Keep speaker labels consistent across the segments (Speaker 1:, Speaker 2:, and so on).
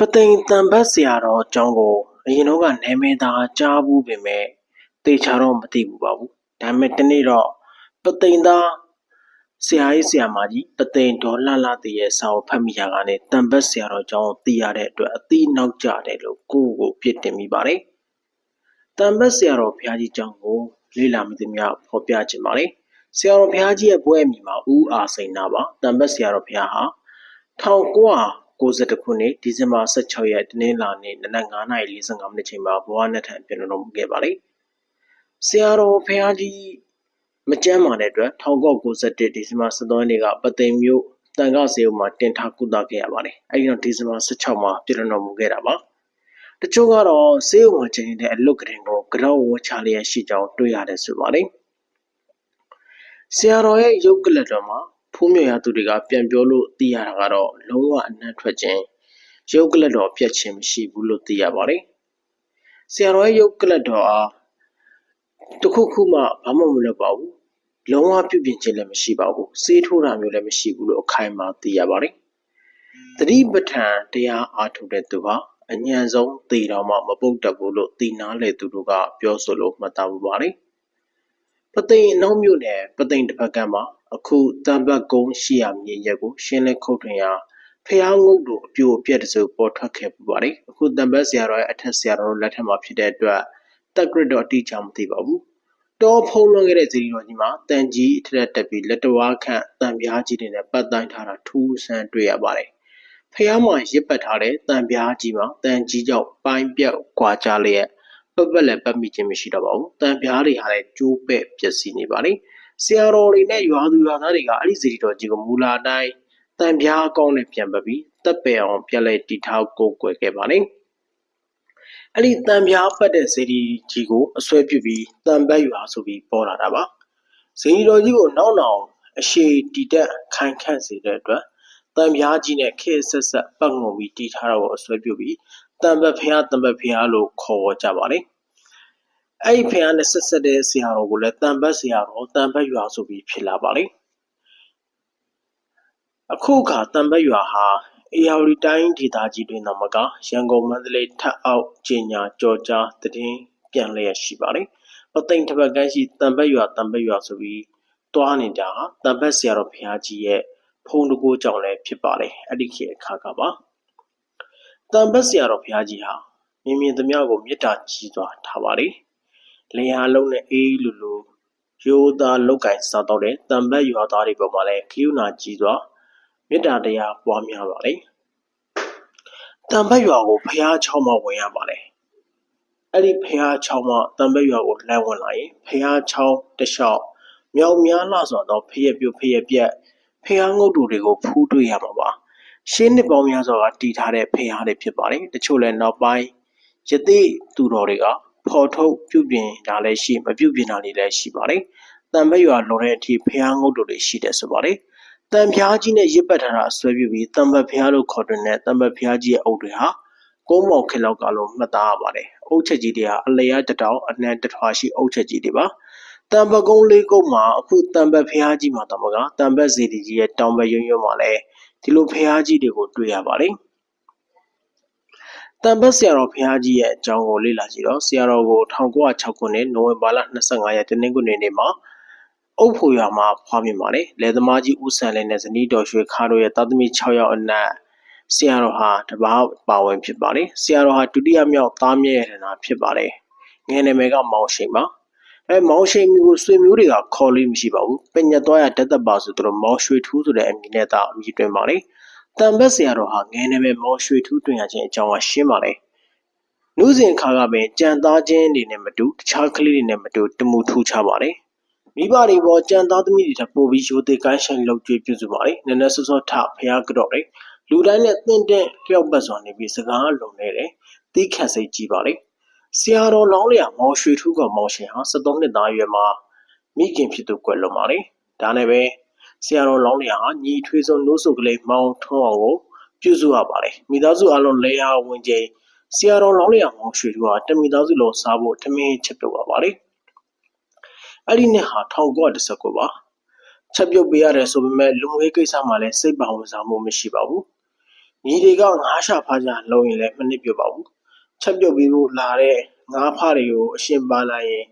Speaker 1: ပသိမ်တန်ဘတ်ဆရာတော်အကြောင်းကိုအရင်တော့ကနာမည်သာကြားဘူးပေမဲ့သေချာတော့မသိဘူးပါဘူးဒါပေမဲ့ဒီနေ့တော့ပသိမ်သားဆရာကြီးဆရာမကြီးပသိမ်ဒေါ်လှလှတည်ရဲ့စာအုပ်ဖတ်မိရာကနေတန်ဘတ်ဆရာတော်အကြောင်းကိုသိရတဲ့အတွက်အသိနောက်ကျတယ်လို့ကိုယ့်ကိုယ်ပြစ်တင်မိပါတယ်တန်ဘတ်ဆရာတော်ဘုရားကြီးအကြောင်းကိုလေ့လာမိသမျှဖော်ပြခြင်းပါလေဆရာတော်ဘုရားကြီးရဲ့ဘွဲ့အမိမှာဦးအာစိန်နာပါတန်ဘတ်ဆရာတော်ဘုရားဟာ 1992ခုနှစ်ဒီဇင်ဘာ16ရက်တနင်္လာနေ့နနက်9:45မိနစ်ချိန်မှာဘဝနဲ့ထံပြန်တော်မူခဲ့ပါလေဆရာတော်ဘုရားကြီးမကြမ်းပါတဲ့အတွက်1991ဒီဇင်ဘာ17ရက်နေ့ကပသိမ်မြို့တန်ခါစေုံမှာတင်ထားကုသခဲ့ရပါတယ်အဲဒီတော့ဒီဇင်ဘာ16မှာပြန်တော်မူခဲ့တာပါတချို့ကတော့စေးဝင်ချင်းတဲ့အလုတ်ကရင်ကိုကြောက်ဝချလျက်ရှိကြောင်းတွေ့ရတယ်ဆိုပါတယ်ဆရာတော်ရဲ့ရုပ်ကလတ်တော်မှာ ဖူးမြေရသူတွေကပြန်ပြောလို့သိရတာကတော့လုံးဝအနှံ့ထွက်ခြင်းရုပ်ကလတ်တော်ပြတ်ခြင်းမရှိဘူးလို့သိရပါတယ်။ဆရာတော်ရဲ့ရုပ်ကလတ်တော်အားတခုခုမှဘာမှမလုပ်ပါဘူး။လုံးဝပြုပြင်ခြင်းလည်းမရှိပါဘူး။စေးထိုးတာမျိုးလည်းမရှိဘူးလို့အခိုင်အမာသိရပါတယ်။တတိပဋ္ဌာန်တရားအားထုတ်တဲ့သူဟာအញ្ញံဆုံးသေတော်မှမပုတ်တတ်ဘူးလို့သိနာလေသူတို့ကပြောဆိုလို့မှတ်သားမှုပါတယ်။ ပသိမ်အနောက်မြို့နယ်ပသိမ်တစ်ဖက်ကမှာအခုတံပတ်ကုန်းရှိရာမြေရက်ကိုရှင်းလင်းခုတ်ထွင်ရာဖျားငုတ်တို့အပြိုအပြက်တစုပေါ်ထွက်ခဲ့ပူပါတယ်အခုတံပတ်ဆရာတော်ရဲ့အထက်ဆရာတော်လက်ထက်မှာဖြစ်တဲ့အတွက်တက်ဂရစ်တော့အတိအကျမသိပါဘူးတောဖုံးလွှမ်းခဲ့တဲ့ဇီရီတော်ကြီးမှာတန်ကြီးအထက်တက်ပြီးလက်တော်ခန့်တံပြားကြီးတွေနဲ့ပတ်တိုင်းထားတာထူးဆန်းတွေ့ရပါတယ်ဖျားမှာရစ်ပတ်ထားတဲ့တံပြားကြီးမှာတန်ကြီးကြောင့်ပိုင်းပြက်ကွာကြလျက် ပပလည်းပတ်မိခြင်းမရှိတော့ပါဘူးတံပြားတွေဟာလည်းကျိုးပဲ့ပျက်စီးနေပါလိမ့်ဆရာတော်တွေနဲ့ရွာသူရွာသားတွေကအဲ့ဒီစီရီတော်ကြီးကိုမူလာတိုင်းတန်ပြားအကောင်းနဲ့ပြန်ပပြီးတပ်ပယ်အောင်ပြက်လက်တီထောက်ကိုကွယ်ခဲ့ပါလိမ့်အဲ့ဒီတန်ပြားပတ်တဲ့စီရီကြီးကိုအဆွဲပြုပြီးတန်ပတ်ရွာဆိုပြီးပေါ်လာတာပါစီရီတော်ကြီးကိုနောက်နောက်အရှိတီတက်ခိုင်ခန့်စေတဲ့အတွက်တန်ပြားကြီးနဲ့ခေဆက်ဆက်ပတ်ငုံပြီးတီထားတာကိုအဆွဲပြုပြီး တန်ပတ်ဖျားတန်ပတ်ဖျားလို့ခေါ်ဝေါ်ကြပါလိမ့်အဲ့ဒီဖះနဲ့ဆက်ဆက်တဲ့ဆရာတော်ကိုလည်းတန်ပတ်ဆရာတော်တန်ပတ်ရွာဆိုပြီးဖြစ်လာပါလိမ့်အခုအခါတန်ပတ်ရွာဟာအေယာဝတီတိုင်းဒေသကြီးတွင်သာမကရန်ကုန်မန္တလေးထပ်အောက်ကျင်ညာကြော်ကြားတည်င်းပြန်လျက်ရှိပါလိမ့်ပသိမ်တစ်ပတ်ကန်းရှိတန်ပတ်ရွာတန်ပတ်ရွာဆိုပြီးတွားနေတာဟာတန်ပတ်ဆရာတော်ဘုရားကြီးရဲ့ဖုံတကိုးကြောင့်လည်းဖြစ်ပါလေအဲ့ဒီခေတ်အခါကပါ တန်ပတ်ဆရာတော်ဘုရားကြီးဟာမြင်မြင်သမျှကိုမေတ္တာကြီးစွာထားပါလေလင်ဟာလုံးနဲ့အေးလူလူရိုးသားလောက်ကင်စားတော့တဲ့တံပတ်ရွာသားတွေပေါ်မှာလည်းခရုဏာကြီးစွာမေတ္တာတရားပွားများပါလေတံပတ်ရွာကိုဖះချောင်းမဝင်ရပါလေအဲ့ဒီဖះချောင်းမတံပတ်ရွာကိုလမ်းဝင်လာရင်ဖះချောင်းတလျှောက်မြောက်များလှစွာသောဖျက်ပြုတ်ဖျက်ပြက်ဖះငုတ်တူတွေကိုဖူးတွေ့ရမှာပါ ရှင်းနှစ်ပေါင်းများစွာကတည်ထားတဲ့ဖះတွေဖြစ်ပါတယ်တချို့လည်းနောက်ပိုင်းယသိသူတော်တွေကဖော်ထုတ်ပြုပြင်တာလည်းရှိမပြုပြင်တာတွေလည်းရှိပါတယ်။တံမရွာလွန်တဲ့အထိဖျားငုတ်တို့တွေရှိတယ်ဆိုပါတယ်။တံဖျားကြီးနဲ့ရစ်ပတ်ထားတာဆွဲပြုပြီးတံပတ်ဖျားလို့ခေါ်တဲ့တံပတ်ဖျားကြီးရဲ့အုပ်တွေဟာကုန်းမောင်ခေလောက်ကလို့မှတ်သားရပါတယ်။အုပ်ချက်ကြီးတွေဟာအလျားတတောင်အနှံတထွာရှိအုပ်ချက်ကြီးတွေပါ။တံပကုန်းလေးကုန်းမှာအခုတံပတ်ဖျားကြီးမှာတမကတံပတ်စီတီကြီးရဲ့တောင်ဘက်ရွံ့ရွံ့မှာလည်း ဒီလိုဖျားကြီးတွေကိုတွေ့ရပါတယ်။တန်ပတ်ဆရာတော်ဘုရားကြီးရဲ့အကြောင်းကိုလေ့လာကြည့်တော့ဆရာတော်ကို1906ခုနှစ်နိုဝင်ဘာလ25ရက်တနင်္ဂနွေနေ့မှာအုပ်ဖို့ရွာမှာဖွားမြင်ပါတယ်။လယ်သမားကြီးဦးဆန်လင်းနဲ့ဇနီးတော်ရွှေခါတို့ရဲ့သားသမီး6ယောက်အနက်ဆရာတော်ဟာတပါးပါဝင်ဖြစ်ပါတယ်။ဆရာတော်ဟာဒုတိယမြောက်သားမြဲရတနာဖြစ်ပါတယ်။ငယ်နာမည်ကမောင်ရှိန်ပါ။ အဲမောင်ရှိန်မျိုးကိုဆွေမျိုးတွေကခေါ်လို့မရှိပါဘူး။ပညာသွားရတသက်ပါဆိုတော့မောင်ရွှေထူးဆိုတဲ့အမည်နဲ့သာအမည်တွင်ပါတယ်။တန်ဘက်ဆရာတော်ဟာငယ်နေမဲ့မော်ရွှေထူးတွင်ရခြင်းအကြောင်းကရှင်းပါလေ။နုစဉ်ခါကပင်ကြံသားခြင်းတွေနဲ့မတူတခြားကလေးတွေနဲ့မတူတမှုထူးခြားပါလေ။မိဘတွေပေါ်ကြံသားသမီးတွေထပ်ပို့ပြီးရိုသေကိုင်းဆိုင်လုပ်ကြွေးပြုစုပါလေ။နည်းနည်းစောစောထဖျားကြော့လေ။လူတိုင်းနဲ့တင့်တင့်လျောက်ပတ်စွာနေပြီးစကားလုံနေတယ်။တီးခတ်စိတ်ကြီးပါလေ။ ဆရာတော်လောင်းလျာမော်ရွှေထူးကမောင်ရှင်ဟာ73နှစ်သားအရွယ်မှာမိခင်ဖြစ်သူကွယ်လွန်ပါလေ။ဒါနဲ့ပဲဆရာတော်လောင်းလျာဟာညီထွေးဆုံးနိုးစုကလေးမောင်ထွန်းအောင်ကိုပြုစုရပါတယ်မိသားစုအလုံးလေယာဝင်ချိန်ဆရာတော်လောင်းလျာမောင်ရွှေတို့ဟာတမိသားစုလုံးစားဖို့ထမင်းချက်ပြုတ်ပါပါတယ်အဲ့ဒီနှစ်ဟာ1919ပါချက်ပြုတ်ပေးရတယ်ဆိုပေမဲ့လူငွေကိစ္စမှာလည်းစိတ်ပါဝင်စားမှုမရှိပါဘူးညီတွေကငါးရှာဖားကြလုံရင်လည်းမနစ်ပြပါဘူး ချက်ပြုတ်ပြီးလို့လာတဲ့ငါးဖားတွေကိုအရှင်ပါလာရင်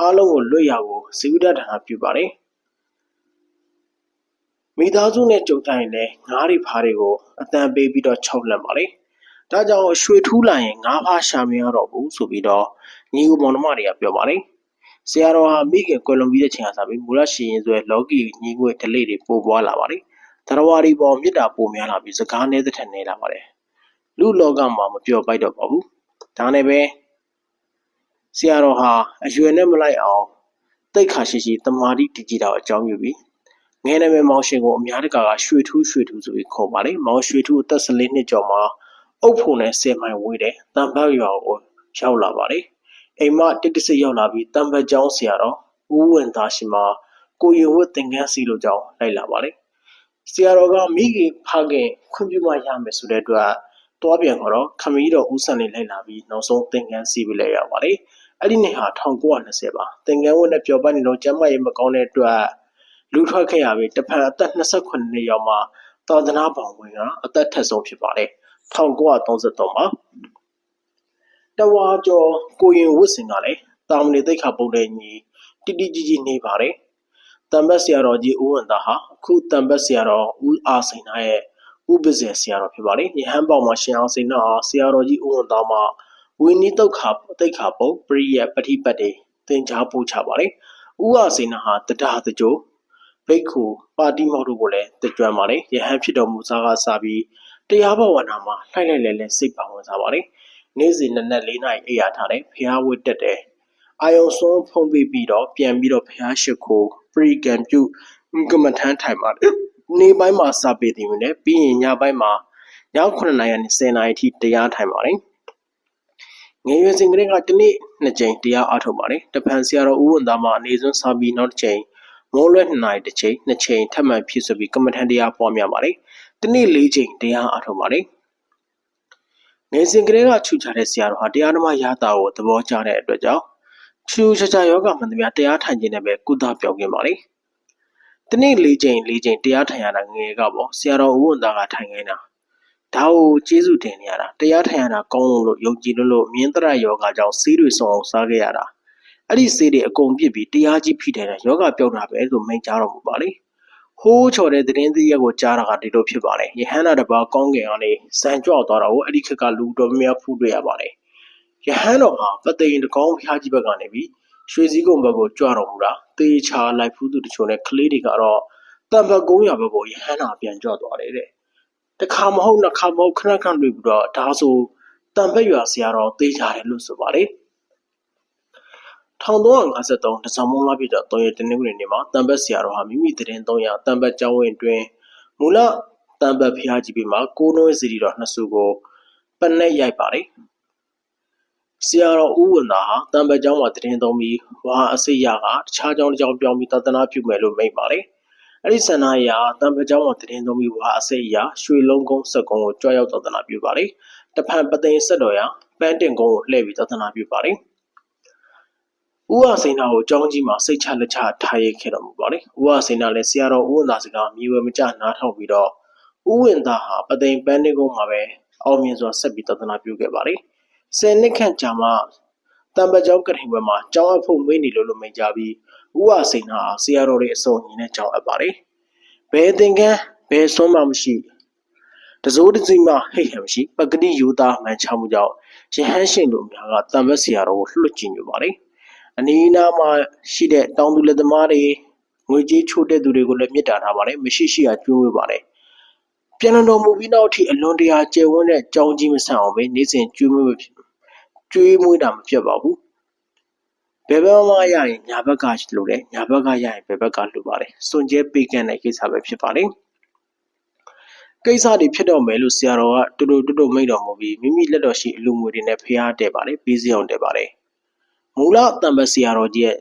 Speaker 1: အားလုံးကိုလွတ်ရကိုဇီဝဒဌာနပြုပါတယ်မိသားစုနဲ့ကြုံတိုင်းလည်းငါးတွေဖားတွေကိုအတန်ပေးပြီးတော့ခြောက်လက်ပါလေဒါကြောင့်ရွှေထူးလာရင်ငါးဖားရှာမရတော့ဘူးဆိုပြီးတော့ညီကိုမောင်နှမတွေကပြောပါတယ်ဆရာတော်ဟာမိခင်ကွယ်လွန်ပြီးတဲ့ချိန်ကစပြီးမူလရှိရင်ဆိုရလောကီညီငွေဒလိတွေပို့ပွားလာပါတယ်။တရဝါဒီပေါ်မြစ်တာပိုများလာပြီးစကားနေတဲ့ထက်နေလာပါတယ်။လူလောကမှာမပြောပိုက်တော့ပါဘူး။ ဒါနဲ့ပဲဆရာတော်ဟာအရွယ်နဲ့မလိုက်အောင်တိတ်ခါရှိရှိတမာတိတည်ကြည်တာအကြောင်းပြုပြီးငယ်နာမည်မောင်ရှင်ကိုအများတကာကရွှေထူးရွှေထူးဆိုပြီးခေါ်ပါလေ။မောင်ရွှေထူးအသက်14နှစ်ကျော်မှာအုပ်ဖို့နဲ့ဆယ်မိုင်ဝေးတဲ့တန်ဖတ်ရွာကိုရောက်လာပါတယ်။အိမ်မတစ်တဆိတ်ရောက်လာပြီးတံပတ်ကျောင်းဆရာတော်ဦးဝင်သားရှိမှာကိုရင်ဝတ်သင်္ကန်းစီလိုကြောင်းလိုက်လာပါလေဆရာတော်ကမိခင်ဖခင်ခွင့်ပြုမှရမယ်ဆိုတဲ့အတွက် တွားပြန်တော့ခမည်းတော်ဦးဆန်လေးလိုက်လာပြီးနောက်ဆုံးသင်္ကန်းစီပြီးလဲရပါလေအဲ့ဒီနေ့ဟာ1920ပါသင်္ကန်းဝတ်နဲ့ပျော်ပတ်နေတော့ကျမ်းမာရေးမကောင်းတဲ့အတွက်လူထွက်ခဲ့ရပြီးတဖန်အသက်28နှစ်ရောက်မှသာသနာ့ဘောင်ဝင်ကအသက်ထက်ဆုံးဖြစ်ပါတယ်1933မှာတဝါကျော်ကိုရင်ဝတ်စင်ကလည်းတာမဏေသိက္ခာပုဒ်တဲ့ညီတိတိကြီးကြီးနေပါတယ်။တံပတ်ဆရာတော်ကြီးဦးဝန္တာဟာအခုတံပတ်ဆရာတော်ဦးအာစိန်နာရဲ့ ဥပဇေဆရာတော်ဖြစ်ပါတယ်။ယဟန်ပေါမှာရှင်အောင်စိန်နာဟာဆရာတော်ကြီးဦးဝန္တာမှာဝိနည်းတုတ်ခါသိက္ခာပုဒ်ပရိယပฏิပတ်တွေသင်ကြားပို့ချပါတယ်။ဦးအာစိန်နာဟာတဒါတကြိုဘိက္ခုပါတိမောက်တို့ကိုလည်းတကြွပါတယ်။ယဟန်ဖြစ်တော်မူစားကစပြီးတရားဘဝနာမှာလှိုက်လိုက်လဲလဲစိတ်ပါဝင်စားပါတယ်။နေ့စဉ်နက်နက်၄နာရီအိပ်ရထားတယ်ဖျားဝတ်တက်တယ်အာယုံစွန်းဖုံးပြီးပြီးတော့ပြန်ပြီးတော့ဖျားရှိခိုးပရိကံပြုကမ္မထမ်းထိုင်ပါတယ် နေ့ပိုင်းမှာစာပေတင်တယ်ပြီးရင်ညပိုင်းမှာည9နာရီနဲ့10နာရီထိတရားထိုင်ပါတယ်ငယ်ရွယ်စဉ်ကလေးကတနေ့နှစ်ကြိမ်တရားအားထုတ်ပါတယ်တပန်ဆရာတော်ဦးဝန်သားမှာအနေစွန်းစာပြီးနောက်တစ်ချိန်မိုးလွဲ2နာရီတစ်ချိန်နှစ်ချိန်ထပ်မံဖြစ်ဆိုပြီးကမ္မထန်တရားပွားများပါတယ်တနေ့၄ချိန်တရားအားထုတ်ပါတယ်ငယ်စဉ်ကလေးကခြူချတဲ့ဆရာတော်ဟာတရားဓမ္မရတာကိုသဘောကျတဲ့အတွက်ကြောင့်ခြူချချယောဂမှန်သမျှတရားထိုင်ခြင်းနဲ့ပဲကုသပြောင်းခဲ့ပါလေ။ တနေ့၄ချိန်၄ချိန်တရားထိုင်ရတာငယ်ကပေါ့ဆရာတော်ဦးဝန်သားကထိုင်ခိုင်းတာဒါကိုကျေးဇူးတင်နေရတာတရားထိုင်ရတာကောင်းလို့ယုံကြည်လို့လို့မြင်းတရယောဂကြောင့်ဆေးတွေစုံအောင်စားခဲ့ရတာအဲ့ဒီဆေးတွေအကုန်ပြစ်ပြီးတရားကြီးဖိတယ်ယောဂပြောက်တာပဲလို့မိန့်ကြားတော်မူပါလေ။ဟိုးချော်တဲ့သတင်းသီးရက်ကိုကြားတာကဒီလိုဖြစ်ပါတယ်။ယဟန္တာတပါကောင်းကင်ကနေစံကြွသွားတာကိုအဲ့ဒီခက်ကလူတော်များများဖူးတွေ့ရပါတယ်။ယဟန်တော်ဟာပသိမ်တကောင်းဖျားကြီးဘက်ကနေပြီး ရွှေစည်းကုံဘက်ကိုကြွတော်မူတာတေချာလိုက်ဖူးသူတချို့နဲ့ကလေးတွေကတော့တံပတ်ကုန်းရဘက်ကိုယဟန်တာပြန်ကြွသွားတယ်တဲ့။တခါမဟုတ်နှစ်ခါမဟုတ်ခဏခဏတွေ့ပြီးတော့ဒါဆိုတံပတ်ရွာဆရာတော်တေးကြတယ်လို့ဆိုပါတယ်။1353တစောင်းမုံလပြည့်တော့3ရက်တနင်္ဂနွေနေ့မှာတံပတ်ဆရာတော်ဟာမိမိတည်င်း300တံပတ်ကျောင်းဝင်တွင်မူလတံပတ်ဖျားကြီးပြီးမှကိုနွဲစီရီတော်နှစ်စုကိုပနက်ရိုက်ပါတယ် ဆရာတော်ဦးဝန္တာဟာတံပက်ကျောင်းမှာတည်င်းသုံးပြီးဝါအစိရကတခြားကျောင်းတစ်ကျောင်းပြောင်းပြီးသာသနာပြုမယ်လို့မိန့်ပါတယ်။အဲဒီဆန္ဒအရတံပက်ကျောင်းမှာတည်င်းသုံးပြီးဝါအစိရရွှေလုံးကုန်းဆက်ကုန်းကိုကြွရောက်သာသနာပြုပါတယ်။တဖန်ပသိမ်ဆက်တော်ရပန်းတင်ကုန်းကိုလှည့်ပြီးသာသနာပြုပါတယ်။ဦးဝစိန်နာကိုကျောင်းကြီးမှာစိတ်ချလက်ချထားရခဲ့တော်မူပါတယ်။ဦးဝစိန်နာလည်းဆရာတော်ဦးဝန္တာစကားမြေဝဲမကျနားထောင်ပြီးတော့ဦးဝန္တာဟာပသိမ်ပန်းတင်ကုန်းမှာပဲအောင်မြင်စွာဆက်ပြီးသာသနာပြုခဲ့ပါတယ်။ 10နှစ်ခန့်ကြာမှတံပကြောင်းကထိန်ဘက်မှာကျောင်းအပ်ဖို့မွေးနေလို့လို့မိန့်ကြပြီးဥဝစိန်ဟာဆရာတော်တွေအစုံအညီနဲ့ကျောင်းအပ်ပါတယ်။ဘယ်သင်္ကန်းဘယ်စွမ်းမှမရှိတစိုးတစီမှဟိတ်ဟံမရှိပကတိယူသားမှန်ချမှုကြောင့်ရဟန်းရှင်တို့များကတံပက်ဆရာတော်ကိုလွတ်ကျင်ကြပါတယ်။အနီးအနားမှာရှိတဲ့တောင်သူလက်သမားတွေငွေကြေးချိုးတဲ့သူတွေကိုလည်းမြစ်တာထားပါတယ်မရှိရှိရကျွေးဝေးပါတယ်ပြန်တော်မူပြီးနောက်ထိအလွန်တရာကျယ်ဝန်းတဲ့ကြောင်းကြီးမဆန်အောင်ပဲနေစဉ်ကျွေးမွေး ကျွေးမွေးတာမပြတ်ပါဘူးဘယ်ဘက်မှရရင်ညာဘက်ကလိုတယ်ညာဘက်ကရရင်ဘယ်ဘက်ကလိုပါတယ်စွန်ကျဲပေးကန့်တဲ့ကိစ္စပဲဖြစ်ပါတယ်ကိစ္စတွေဖြစ်တော့မယ်လို့ဆရာတော်ကတူတူတူတူမိတ်တော်မူပြီးမိမိလက်တော်ရှိအလူငွေတွေနဲ့ဖျားတဲ့ပါတယ်ပြီးစီအောင်တဲ့ပါတယ်မူလတံပတ်ဆရာတော်ကြီးရဲ့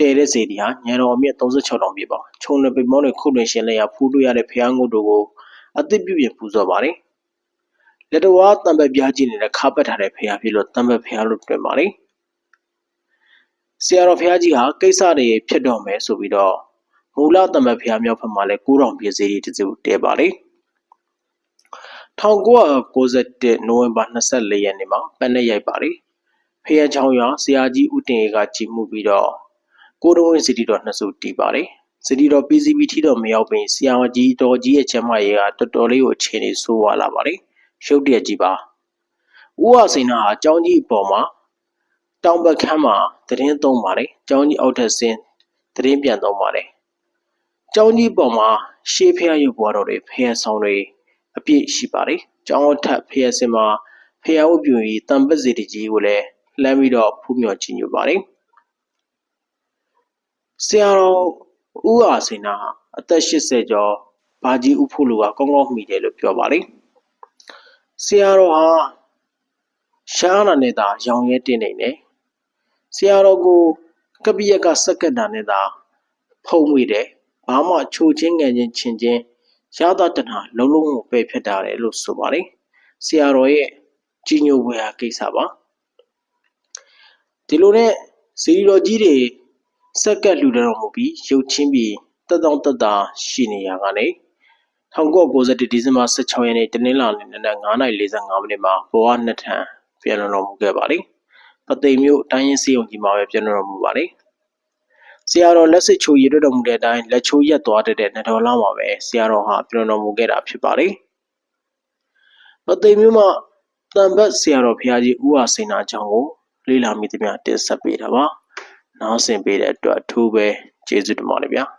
Speaker 1: တဲတဲ့စေတီဟာညံတော်အမြင့်36တောင်ပြည့်ပါခြုံနေပိမောနဲ့ခုတွင်ရှင်လက်ရဖူးတွေ့ရတဲ့ဖျားငုတ်တို့ကိုအသစ်ပြုပြင်ပူဇော်ပါတယ် လက်တော်ဝတံပတ်ပြားကြီးနေတဲ့ခါပတ်ထားတဲ့ဖျားဖြစ်လို့တံပတ်ဖျားလို့တွင်ပါတယ်ဆရာတော်ဖျားကြီးဟာကိစ္စတွေဖြစ်တော့မယ်ဆိုပြီးတော့မူလတံပတ်ဖျားမြောက်ဖက်မှာလဲ9000ပြည့်စေတီတစုတဲပါလေ1991နိုဝင်ဘာ24ရက်နေ့မှာပန်းနဲ့ရိုက်ပါတယ်ဖျက်ချောင်းရွာဆရာကြီးဦးတင်ရေကကြည်မှုပြီးတော့ကိုတော်ဝင်စီတီတော်နှစ်စုတီးပါတယ်စီတီတော် PCB ထီတော်မရောက်ပင်ဆရာကြီးတော်ကြီးရဲ့ချမ်းမရေကတော်တော်လေးကိုအခြေအနေဆိုးဝါလာပါတယ် ရုပ်တရက်ကြီးပါဦးဝစိန်နာဟာအကြောင်းကြီးအပေါ်မှာတောင်ဘက်ခမ်းမှာသတင်းသုံးပါတယ်။ကျောင်းကြီးအောက်ထက်ဆင်းသတင်းပြန်သုံးပါတယ်။ကျောင်းကြီးပေါ်မှာရှေးဖျားရုပ်ဘွားတော်တွေဖျားဆောင်တွေအပြည့်ရှိပါတယ်။ကျောင်းအောက်ထပ်ဖျားစင်မှာဖျားဥပြူကြီးတံပတ်စီတကြီးကိုလည်းလှမ်းပြီးတော့ဖူးမြော်ကြည့်ညိုပါတယ်။ဆရာတော်ဦးဟာစိန်နာဟာအသက်80ကျော်ဘာကြီးဦးဖို့လူကကောင်းကောင်းမိတယ်လို့ပြောပါတယ်။ ဆရာတော်ဟာရှားနာနဲ့သာရောင်ရဲတင်းနေတယ်ဆရာတော်ကိုကပိယကစက္ကန့်တာနဲ့သာဖုံးမိတယ်ဘာမှချိုချင်းငယ်ချင်းချင်းချင်းရသတနာလုံးလုံးကိုပယ်ဖြတ်တာတယ်လို့ဆိုပါတယ်ဆရာတော်ရဲ့ကြီးညိုဝေဟာကိစ္စပါဒီလိုနဲ့စီရီတော်ကြီးတွေစက္ကန့်လူတော်မူပြီးရုပ်ချင်းပြီးတက်တောင့်တက်တာရှိနေရကနေ 1991ဒီဇင်ဘာ16ရက်နေ့တနင်္လာနေ့နနက်9:45မိနစ်မှာဘောဝနှစ်ထံပြန်လည်တော်မူခဲ့ပါတယ်။ပသိမ်မြို့တိုင်းရင်းစီယုံကြီးမှာပဲပြန်လည်တော်မူပါတယ်။ဆရာတော်လက်စစ်ချိုရည်တော်မူတဲ့အတိုင်းလက်ချိုးရက်သွားတဲ့နှစ်တော်လောက်မှာပဲဆရာတော်ဟာပြန်တော်မူခဲ့တာဖြစ်ပါတယ်။ပသိမ်မြို့မှာတန်ဘတ်ဆရာတော်ဘုရားကြီးဦးဟာစိန်နာကျောင်းကိုလေးလာမိသမျှတင်ဆက်ပေးတာပါ။နားဆင်ပေးတဲ့အတွက်အထူးပဲကျေးဇူးတင်ပါတယ်ဗျာ။